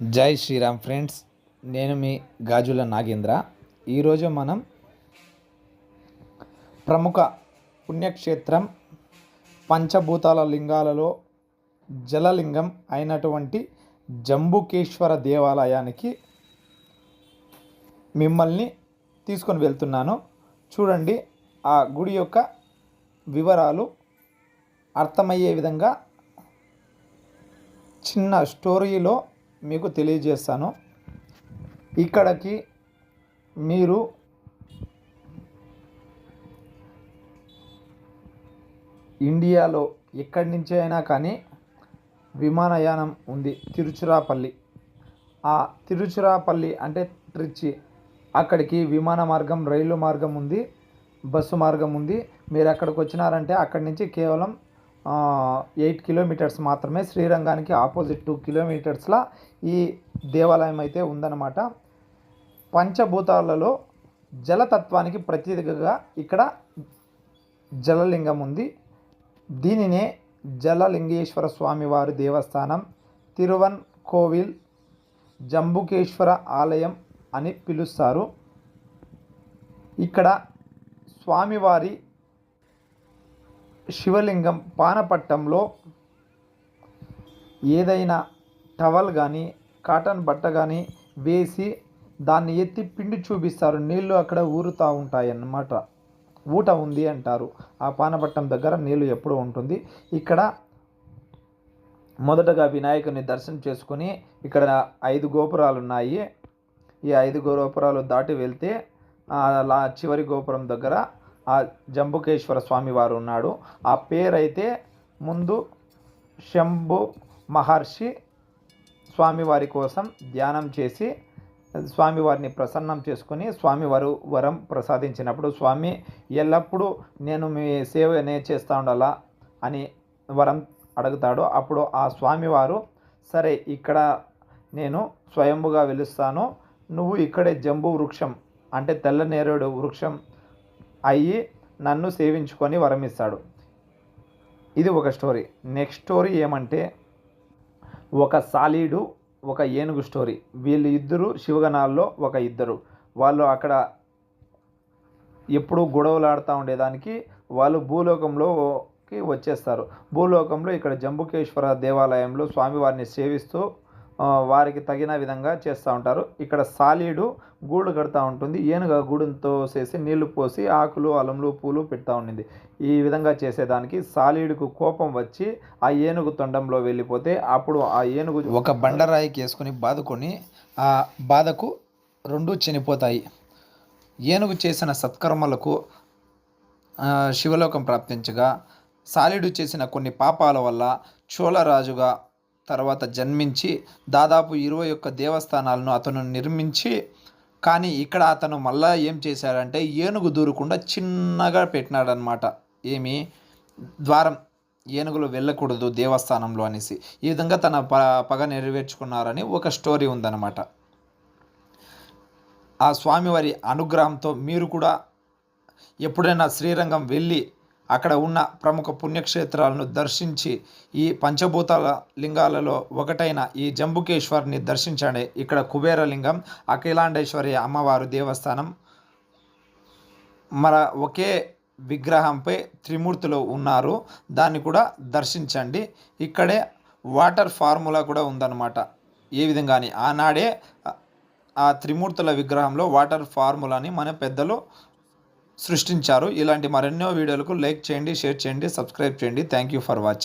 జై శ్రీరామ్ ఫ్రెండ్స్ నేను మీ గాజుల నాగేంద్ర. ఈరోజు మనం ప్రముఖ పుణ్యక్షేత్రం పంచభూతాల లింగాలలో జలలింగం అయినటువంటి జంబుకేశ్వర దేవాలయానికి మిమ్మల్ని తీసుకొని వెళ్తున్నాను. చూడండి ఆ గుడి యొక్క వివరాలు అర్థమయ్యే విధంగా చిన్న స్టోరీలో మీకు తెలియజేస్తాను. ఇక్కడికి మీరు ఇండియాలో ఎక్కడి నుంచి అయినా కానీ విమానయానం ఉంది. తిరుచురాపల్లి. ఆ తిరుచురాపల్లి అంటే ట్రిచి అక్కడికి విమాన మార్గం రైలు మార్గం ఉంది బస్సు మార్గం ఉంది. మీరు అక్కడికి వచ్చినారంటే అక్కడి నుంచి కేవలం ఎయిట్ కిలోమీటర్స్ మాత్రమే శ్రీరంగానికి ఆపోజిట్ టూ కిలోమీటర్స్లో ఈ దేవాలయం అయితే ఉందన్నమాట. పంచభూతాలలో జలతత్వానికి ప్రతీకగా ఇక్కడ జలలింగం ఉంది. దీనినే జలలింగేశ్వర స్వామివారి దేవస్థానం తిరువన్ కోవిల్ జంబుకేశ్వర ఆలయం అని పిలుస్తారు. ఇక్కడ స్వామివారి శివలింగం పానపట్టంలో ఏదైనా టవల్ కానీ కాటన్ బట్ట కానీ వేసి దాన్ని ఎత్తి పిండి చూపిస్తారు. నీళ్ళు అక్కడ ఊరుతూ ఉంటాయన్నమాట. ఊట ఉంది అంటారు. ఆ పానపట్టం దగ్గర నీళ్ళు ఎప్పుడూ ఉంటుంది. ఇక్కడ మొదటగా వినాయకుని దర్శనం చేసుకుని ఇక్కడ ఐదు గోపురాలు ఉన్నాయి ఈ ఐదు గోపురాలు దాటి వెళ్తే చివరి గోపురం దగ్గర ఆ జంబుకేశ్వర స్వామి వారు ఉన్నాడు. ఆ పేరైతే ముందు శంభు మహర్షి స్వామివారి కోసం ధ్యానం చేసి స్వామివారిని ప్రసన్నం చేసుకుని స్వామివారు వరం ప్రసాదించినప్పుడు స్వామి ఎల్లప్పుడూ నేను మీ సేవనే చేస్తూ ఉండాలా? అని వరం అడుగుతాడు. అప్పుడు ఆ స్వామివారు సరే ఇక్కడ నేను స్వయంభుగా వెలుస్తాను. నువ్వు ఇక్కడే జంబు వృక్షం అంటే తెల్ల నేరేడు వృక్షం అయ్యి నన్ను సేవించుకొని వరమిస్తాడు. ఇది ఒక స్టోరీ. నెక్స్ట్ స్టోరీ ఏమంటే ఒక సాలీడు ఒక ఏనుగు స్టోరీ. వీళ్ళు ఇద్దరు శివగణాల్లో ఒక ఇద్దరు. వాళ్ళు అక్కడ ఎప్పుడూ గొడవలు ఆడుతూ ఉండేదానికి వాళ్ళు భూలోకంలోకి వచ్చేస్తారు. భూలోకంలో ఇక్కడ జంబుకేశ్వర దేవాలయంలో స్వామివారిని సేవిస్తూ వారికి తగిన విధంగా చేస్తూ ఉంటారు. ఇక్కడ సాలీడు గూడు కడుతూ ఉంటుంది. ఏనుగ గూడుతో చేసి నీళ్ళు పోసి ఆకులు అలములు పూలు పెడతా ఉండింది. ఈ విధంగా చేసేదానికి సాలీడుకు కోపం వచ్చి ఆ ఏనుగు తొండంలో వెళ్ళిపోతే అప్పుడు ఆ ఏనుగు ఒక బండరాయికి వేసుకొని బాదుకొని ఆ బాధకు రెండు చనిపోతాయి. ఏనుగు చేసిన సత్కర్మలకు శివలోకం ప్రాప్తించగా సాలిడు చేసిన కొన్ని పాపాల వల్ల చోళరాజుగా తర్వాత జన్మించి దాదాపు ఇరవై ఒక్క దేవస్థానాలను అతను నిర్మించి కానీ ఇక్కడ అతను మళ్ళా ఏం చేశాడంటే ఏనుగు దూరకుండా చిన్నగా పెట్టినాడనమాట ఏమి? ద్వారం. ఏనుగులు వెళ్ళకూడదు దేవస్థానంలో అనేసి. ఈ విధంగా తన ప పగ నెరవేర్చుకున్నారని ఒక స్టోరీ ఉందన్నమాట. ఆ స్వామివారి అనుగ్రహంతో మీరు కూడా ఎప్పుడైనా శ్రీరంగం వెళ్ళి అక్కడ ఉన్న ప్రముఖ పుణ్యక్షేత్రాలను దర్శించి ఈ పంచభూతాల లింగాలలో ఒకటైన ఈ జంబుకేశ్వరిని దర్శించండి. ఇక్కడ కుబేరలింగం అఖిలాండేశ్వరి అమ్మవారు దేవస్థానం. మన ఒకే విగ్రహంపై త్రిమూర్తులు ఉన్నారు. దాన్ని కూడా దర్శించండి. ఇక్కడే వాటర్ ఫార్ములా కూడా ఉందన్నమాట. ఏ విధంగా ఆనాడే ఆ త్రిమూర్తుల విగ్రహంలో వాటర్ ఫార్ములాని మన పెద్దలు సృష్టించారు. ఇలాంటి మరెన్నో వీడియోలకు లైక్ చేయండి షేర్ చేయండి సబ్స్క్రైబ్ చేయండి. Thank you for watching